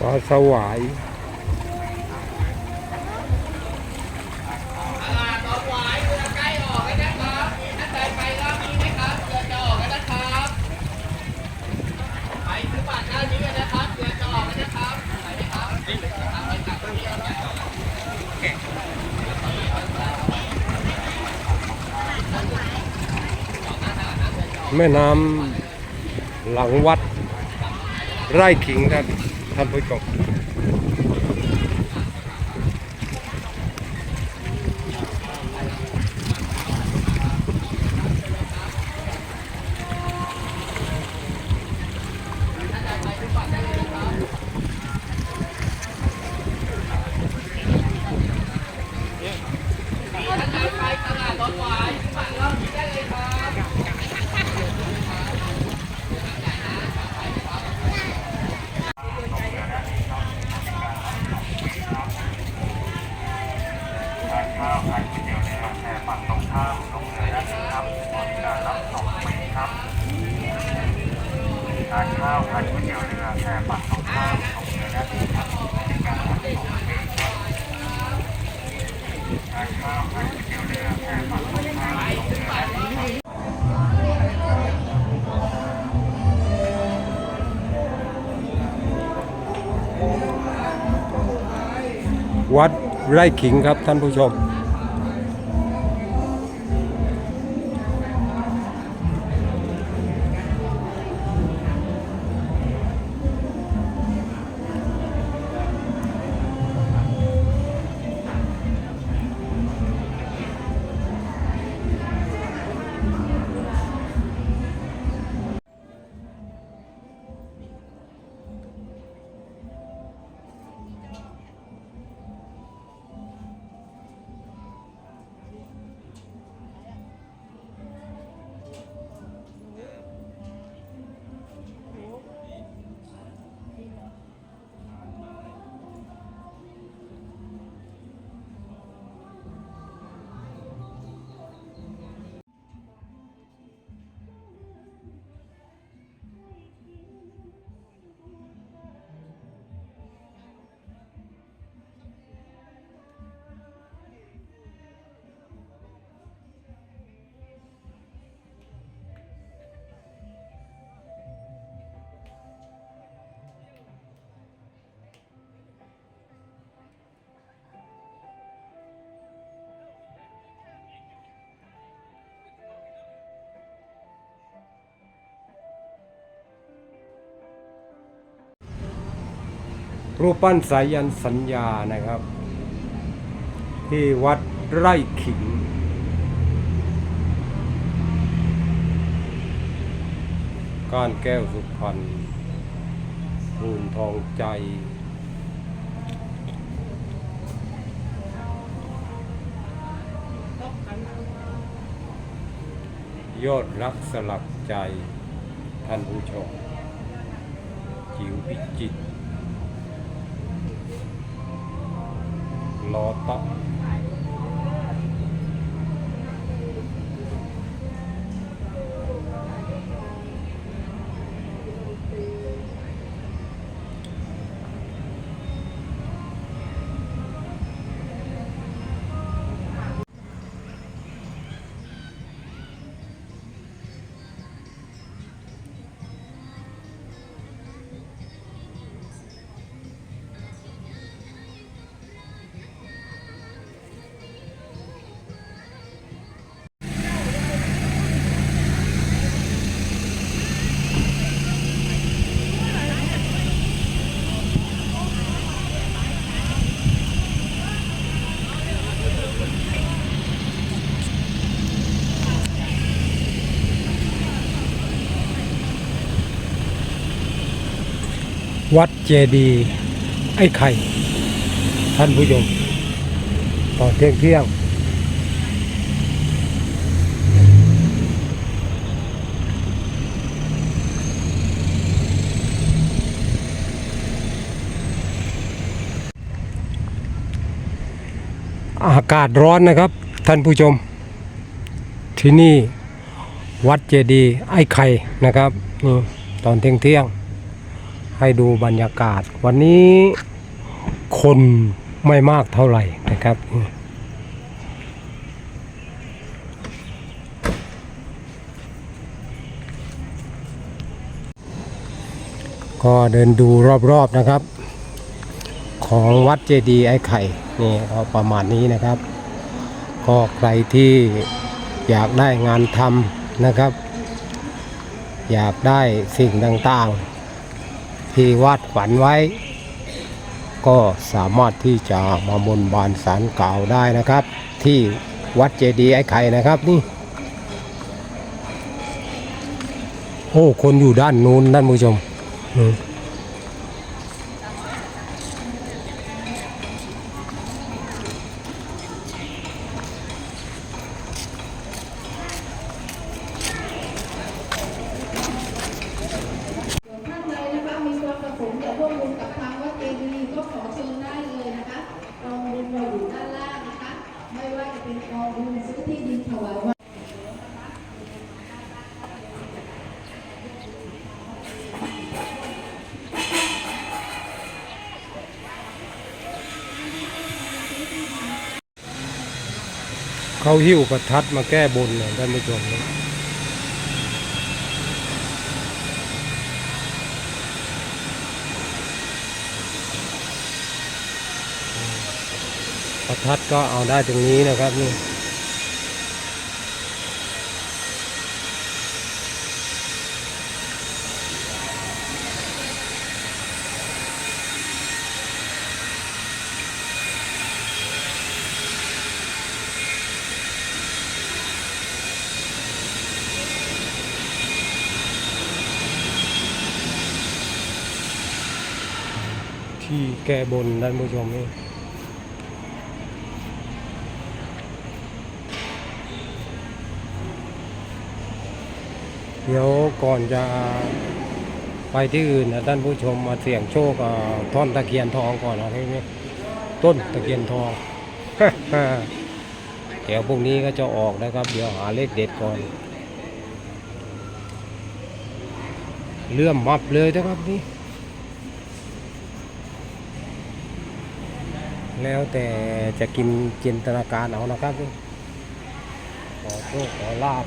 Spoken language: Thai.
ปลาสวายตลาดหนองหวายเรือใกล้ออกแล้วนะครับมีท่านใดไปรอบนี้ไหมครับเรือจะออกแล้วครับไปถือบัตรด้านี้กันนะครับเรือจะออกแล้วครับไปครับแม่น้ำหลังวัดไร่ขิงท่าน ท่านผู้ชม ท่านใดไปตลาดหนองหวายซื้อบัตรรอบนี้ได้เลยครับ ข้าวขายก๋วยเตี๋ยวในโรงแรมฝั่งตรงข้ามลงเรือได้เลยครับบริการรับส่งฟรีครับทานข้าวขายก๋วยเตี๋ยวเรือแพฝั่งตรงข้ามลงเรือได้เลยครับบริการรับส่งฟรีครับทานข้าวขายก๋วยเตี๋ยวเรือแพฝั่งตรงข้ามลงเรือ วัดไร่ขิงครับท่านผู้ชม รูปปั้นสายันสัญญานะครับ ที่วัดไร่ขิง ก้านแก้วสุพรรณมูลทองใจ ยอดรักสลักใจท่านผู้ชมจิ๋วพิจิตร ลอต วัดเจดีย์ไอ้ไข่ ท่านผู้ชมตอนเที่ยงเที่ยงอากาศร้อนนะครับ ท่านผู้ชม ที่นี่วัดเจดีย์ไอ้ไข่นะครับตอนเที่ยงเที่ยง ให้ดูบรรยากาศ วันนี้คนไม่มากเท่าไหร่นะครับ ก็เดินดูรอบๆนะครับ ของวัดเจดีย์ไอ้ไข่นี่ก็ประมาณนี้นะครับ ก็ใครที่อยากได้งานทำนะครับ อยากได้สิ่งต่างๆ ที่วาดฝันไว้ ก็สามารถที่จะมาบนบานสารกล่าวได้นะครับ ที่วัดเจดีย์ไอ้ไข่นะครับนี่โอ้คนอยู่ด้านนู้นด้านผู้ชม เขาหิ้วประทัดมาแก้บนเนี่ยท่านผู้ชมนะประทัดก็เอาได้ตรงนี้นะครับนี่ ที่แก้บนท่านผู้ชมนี่เดี๋ยวก่อนจะไปที่อื่นนะท่านผู้ชมมาเสี่ยงโชคท่อนตะเคียนทองก่อนนะพี่ต้นตะเคียนทอง เดี๋ยวพรุ่งนี้ก็จะออกนะครับ เดี๋ยวหาเลขเด็ดก่อน เลื่อมมับเลยนะครับนี่ แล้วแต่จะกินจินตนาการเอานะครับนี่ขอโชคขอลาบ